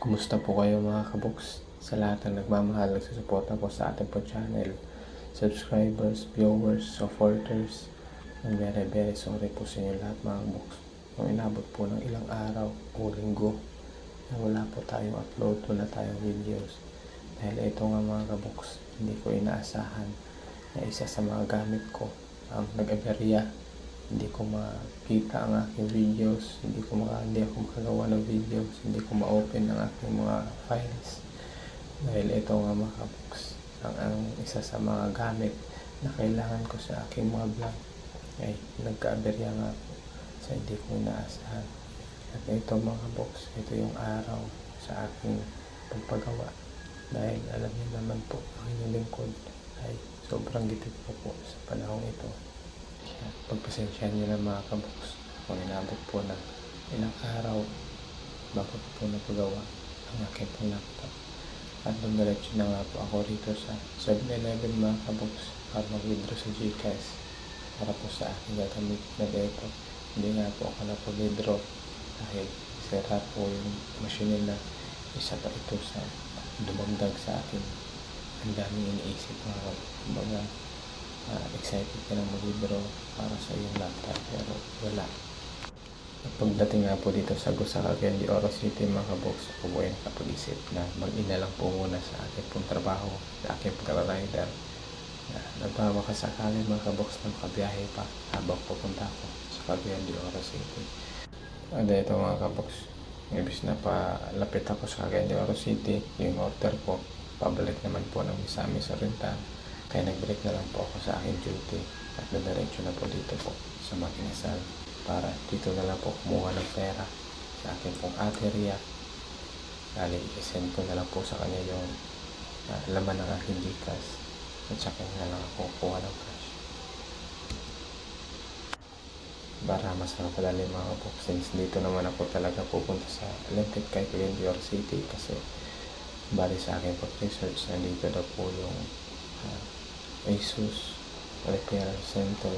Kumusta po kayo mga kaboks? Sa lahat ng nagmamahal, nagsusuporta po sa ating po channel. Subscribers, viewers, supporters. I'm very very sorry po sa inyo lahat mga kaboks. Kung inabot po ng ilang araw o linggo na wala po tayong upload, wala tayong videos. Dahil ito nga mga kaboks, hindi ko inaasahan na isa sa mga gamit ko ang nag-aberya. Hindi ko makita ang aking videos, hindi ko maka, hindi ako makagawa ng videos, hindi ko ma-open ang aking mga files. Dahil ito nga mga kaboks, ang, ang isa sa mga gamit na kailangan ko sa aking mga vlog ay nagka-aberya nga po sa hindi ko inaasahan. At ito mga box, ito yung araw sa aking pagpagawa. Dahil alam niyo naman po, ang inyong lingkod ay sobrang gitid po po sa panahong ito. Kaya pagpasensyahan niyo na mga kabox kung inabot po ng ilang araw bago ko po napagawa ang aking pong laptop. At dumiretso na nga po ako rito sa 7-Eleven mga kabox para mag-withdraw sa Gcash para po sa aking gagamit na dito. Hindi nga po ako napag-withdraw dahil sira po yung machine nila. Isa pa ito sa dumagdag sa akin. Ang daming iniisip mga kabox. Kumbaga, ah, excited ka na mag-withdraw para sa iyong laptop pero wala. At Pagdating nga po dito sa Gusaka Candy Oro City mga kabox, ako po ay nakapag-isip na mag-ina lang po muna sa aking pong trabaho, sa aking pagka-rider. Na nagmamakasakali mga kabox na makabiyahe pa habang pupunta ako sa Cagayan de Oro City. At ito mga kabox, ibis na palapit ako sa Cagayan Oro City, yung order ko, pabalik naman po ng Misamis Oriental. Kaya nag-break na lang po ako sa aking duty at nadiretso na po dito po sa Makinasal para dito na lang po kumuha ng pera sa akin pong aterya. Dali, isend ko na lang po sa kanya yung ah, laman ng aking Gcash at saka na lang ako kuha ng cash. Para mas nakadali mga po since dito naman ako talaga pupunta sa Limited kay Cagayan City kasi bali sa akin pag research nandito daw po yung ah, Asus Repair Center.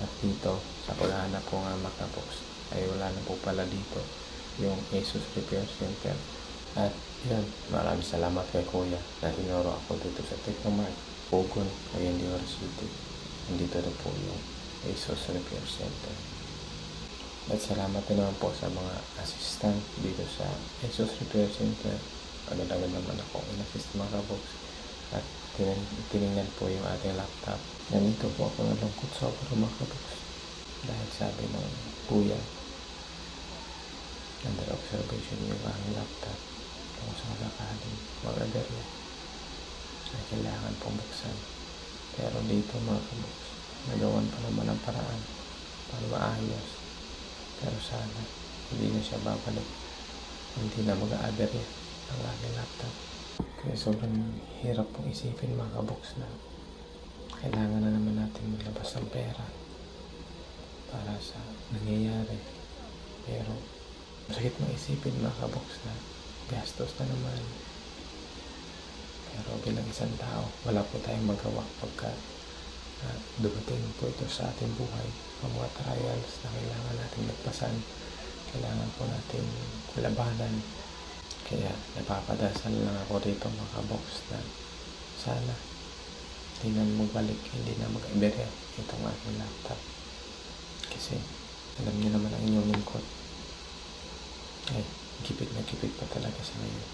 At dito sa Ulana po nga Makabox ay wala na po pala dito yung Asus Repair Center. At yun maraming salamat kay Kuya na tinuro ako dito sa Technomart Pogon Cagayan de Oro City. Nandito na po yung Asus Repair Center. At salamat naman po sa mga assistant dito sa Asus Repair Center. Agad-agad naman ako in-assist mga kabox. At tinan, tinignan po yung ating laptop. Nandito po ako nalungkot sobra mga kabox dahil sabi ng kuya under observation yung aking laptop. Kung sa kalakaling mag-aberya na kailangan pong buksan. Pero dito mga kabox nagawan pa naman ang paraan para maayos. Pero sana hindi na siya babalik. Hindi na mag-aaberya ang aking laptop kaya sobrang hirap pong isipin mga kabox na kailangan na naman natin maglabas ng pera para sa nangyayari. Pero, masakit mo isipin mga kabox na gastos na naman. Pero bilang isang tao, wala po tayong magawa pagka uh, dumating po ito sa ating buhay. Ang mga trials na kailangan natin magpasan, kailangan po natin labanan. Kaya napapadasal lang ako dito mga kabox na sana hindi na magbalik, hindi na mag-iberya itong aking laptop. Kasi alam niyo naman ang inyong lingkod. Ay, gipit na gipit pa talaga sa ngayon.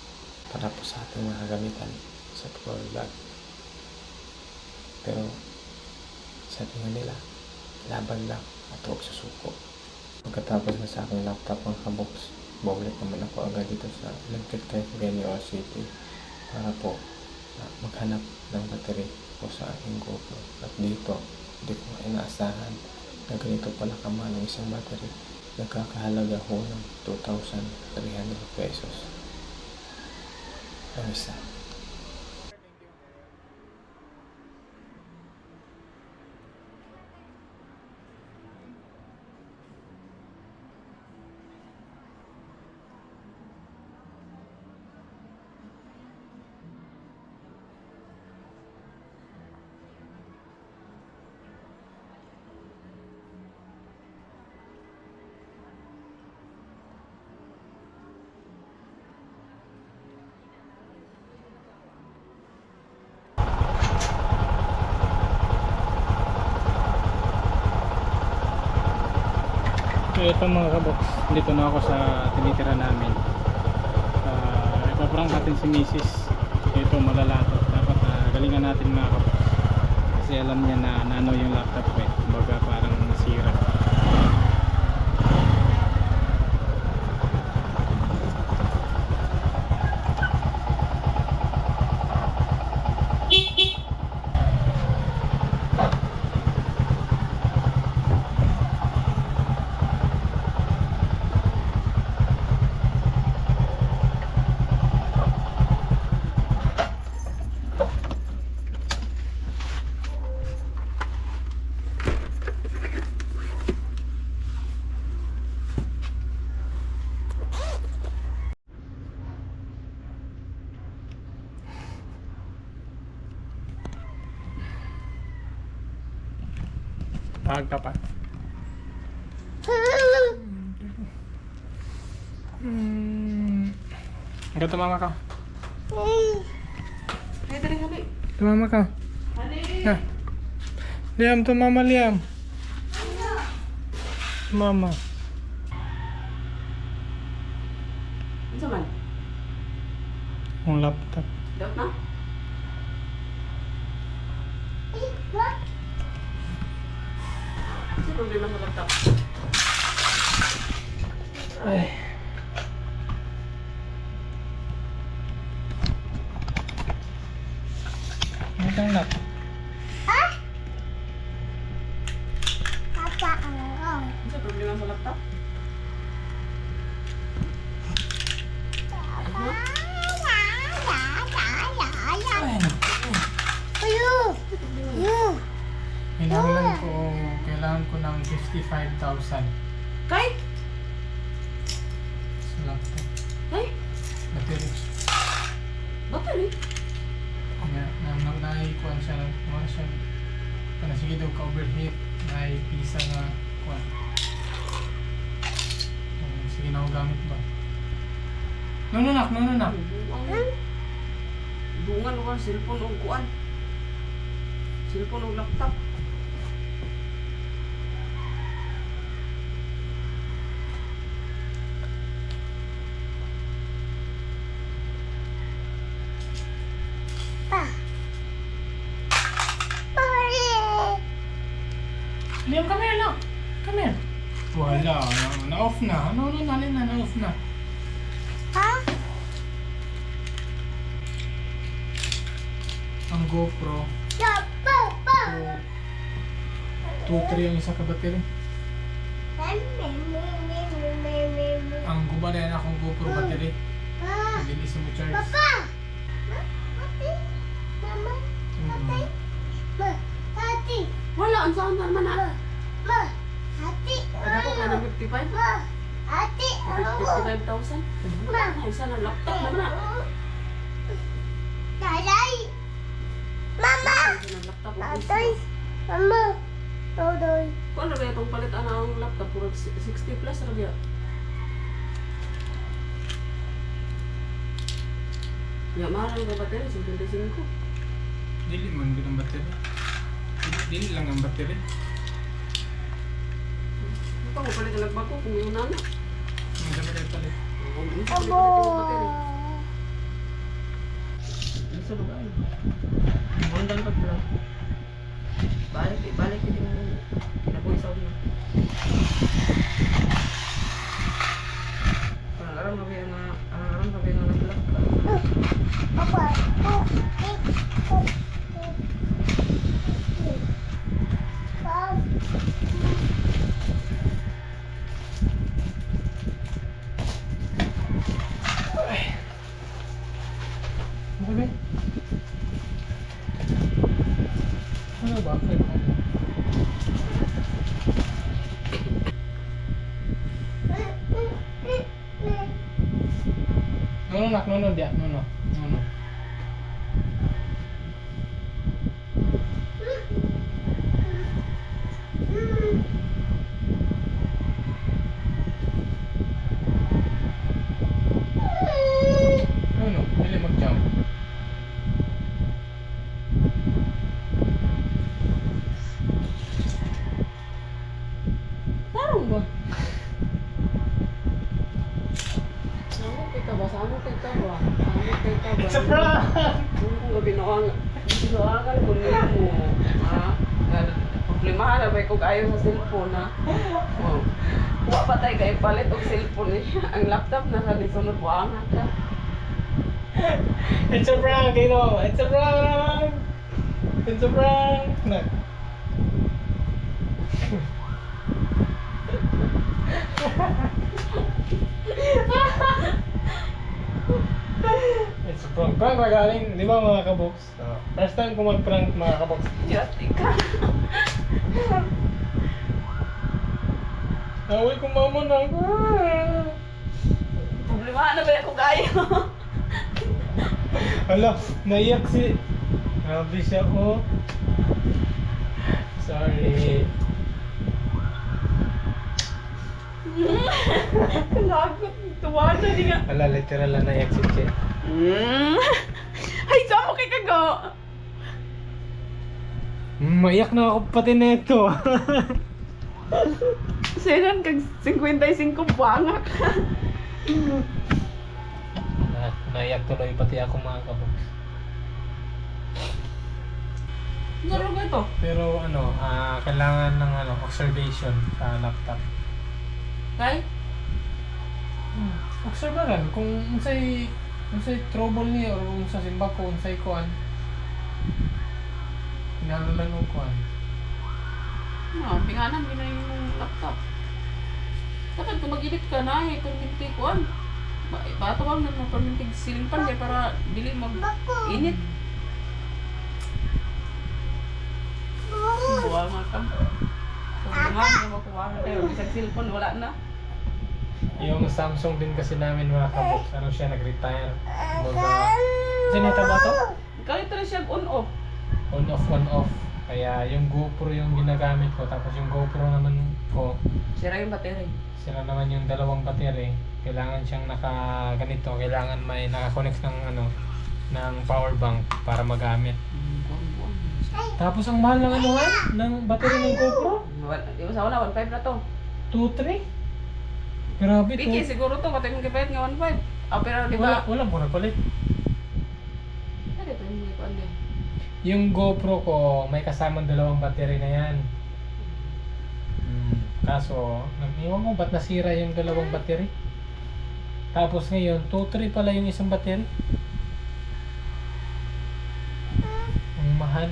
Para po sa ating mga gamitan sa pag-vlog. Pero sabi nga nila, laban lang at huwag susuko. Pagkatapos na sa aking laptop ang kabox, bumalik naman ako agad dito sa Limited kay Genio City para po uh, maghanap ng battery ko sa aking GoPro. At dito, hindi ko inaasahan na ganito pala kamahal ang isang battery. Nagkakahalaga ho ng 2,300 pesos. Ang isa. Ito mga kabox, dito na ako sa tinitira namin. Uh, ipaprank natin si Mrs. Ito malalato. Dapat ah, galingan natin mga kabox. Kasi alam niya na nano yung laptop eh. Kumbaga parang nasira. Tahag ka pa. Hmm. Ikaw tumama ka. Ay, dali, dali. Tumama ka. Dali. Na. Liam, tumama Liam. Tumama. Ano man? Ang laptop. Dapat na? Ano problema sa laptop? Ay. Ano kang kailangan ko ng 55,000 Kay? sa laptop. Kay? Battery. Battery? Nga, na, na, naikuan siya, naikuan siya. Kana sige daw ka overheat, naipisa nga, kuan. Um, sige na gamit ba? No, no, nak, no, no, nak. Dungan. Dungan o ka, cellphone o kuan. Cellphone o laptop. Na. Ano, no, nalin na, na-off na. Ang GoPro, 2-3 ang isa ka battery. Ang guba na yan akong GoPro battery. Mabilis mo charge. Mm. Wala, ang saan na naman ah. Ano ko ka ng 55? 55,000? Ay, isa na laptop naman ah. Isa na laptop. Kung ano kaya itong palit ana ang laptop, puro 60 plus ra diya. Ya, mahal ang battery, 55. Dili man gud ang battery. Dili, lang ang battery. Ito ko palit ang nagbago kung yung nana. Ang ang battery. Ano sa lugar? Mundan pa pala. Balik, balik din yung kinabuhi sa una. Parang aram na ba yung mga, ang aram na ba yung mga laptop? Ano ba? Ano ba? Flip mo. No, no, nak, no, no, dia, no, no, no, no. No, no, dili mag-jump. Parang ba? ka ba? Saan kay ka ba? Saan kay ka ba? It's a prank! Kung gabi na ang sinuangan ko mo. Ha? Problema na ayaw sa cellphone ha? Oh. Wa pa tayo kay palit og cellphone eh. Ang laptop na sa sunod buang ka. It's a prank, you know. It's a prank. It's a prank. Na. It's a prank. Prank ba galing? Di ba mga kabox? Oh. First time ko mag-prank mga kabox. Just ka. Away ko mama na. Problema na ba kung ayaw? Hala, naiyak si... Grabe siya ko. Sorry. Lagot. Tuwa na nga. Hala, literal na naiyak si Che. Mm. Ay, saan mo kay kago? Maiyak na ako pati neto. Sinan kag 55 bangak. na, naiyak tuloy pati ako mga kabox. Laro ba ito? Pero ano, ah, kailangan ng ano, observation sa laptop. Kay? Hmm. Obserbaran kung unsay unsay trouble niya or unsa simba ko unsay kuan. Kinahanglan og kuan. No, pinganan din na yung laptop. Kapag kung mag-edit ka na, eh, perminti ko an. Ba, batawag na mo perminti ceiling fan kaya para dili mag init. Buwa nga kam. Kung nga, hindi mo kuha na tayo. Isang cellphone, wala na. Yung Samsung din kasi namin mga kabox, ano siya nag-retire. Mga Sinita ba to? Kahit na siya on-off. On off on off. Kaya yung GoPro yung ginagamit ko tapos yung GoPro naman ko Sira yung battery. sila naman yung dalawang battery kailangan siyang naka ganito kailangan may naka-connect ng ano ng power bank para magamit Buwan-buwan. tapos ang mahal ng ano ha ng battery ng GoPro Wala, di ba sa wala, 1.5 na to. 2.3 grabe Piki, siguro to, katay mong kipayat nga 1.5. Ah, pero di wala ba? wala mo palit Ano ito yung mga kuwan din? Yung GoPro ko may kasamang dalawang battery na yan Hmm, kaso nag-iwan ko ba't nasira yung dalawang battery tapos ngayon 2.3 pala yung isang battery ang mahal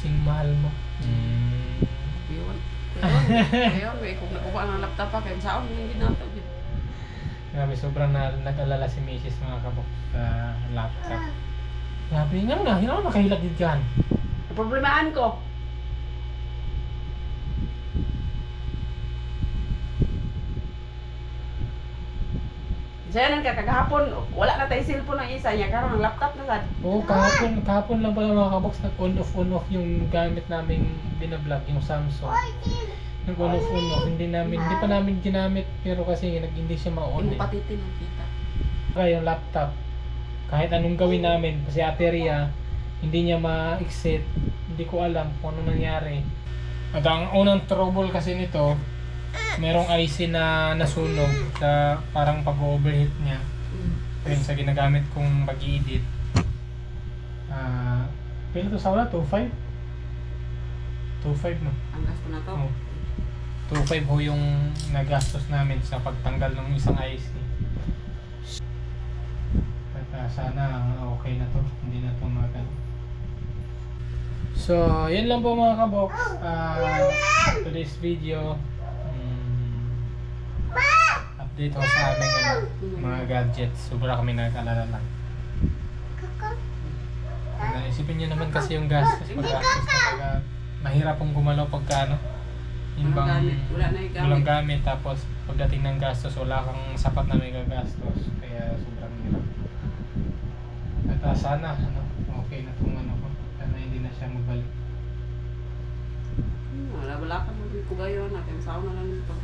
sing mahal mo Hmm. Yun, yun, may kung nakuha ng laptop pa, kaya saan hindi nato. Grabe, sobrang na, nag-alala si Mrs. mga kabok sa laptop. Grabe nga nga, hindi ako makahilag din kan. Problemahan ko. Siya nang kakagahapon, wala na tayo cellphone ng isa niya, karon ang laptop na sad. Oo, kahapon, kahapon lang pala mga kaboks, nag-on off on off yung gamit namin binablog, yung Samsung. Nag-on off on off, hindi namin, hindi pa namin ginamit, pero kasi nag, hindi siya ma-on mo eh. patitin ang kita. Kaya yung laptop, kahit anong gawin namin, kasi ate Ria, hindi niya ma-exit, hindi ko alam kung ano nangyari. At ang unang trouble kasi nito, merong IC na nasunog sa parang pag-overheat niya. Ayun sa ginagamit kong mag edit Ah, pila to sa wala? 2.5? 2.5 no? Ang gasto na to. Oh. 2.5 ho yung nagastos namin sa pagtanggal ng isang IC. At ah, sana okay na to. Hindi na to magal. So, yun lang po mga kabox. Ah, today's video. mm, update ko sa aming ano, mga gadgets. Sobra kami nag-alala lang. Naisipin niyo naman kasi yung gastos. Mahirap pong gumalaw pagka ano. Yung Walang bang gamit, wala na yung walang gamit. gamit tapos pagdating ng gastos wala kang sapat na may gagastos kaya sobrang hirap. At ah, sana ano okay na tong ano ko. Sana hindi na siya magbalik. Hmm, Wala, wala ka mo ko gayon na, kaya saan na lang yung pag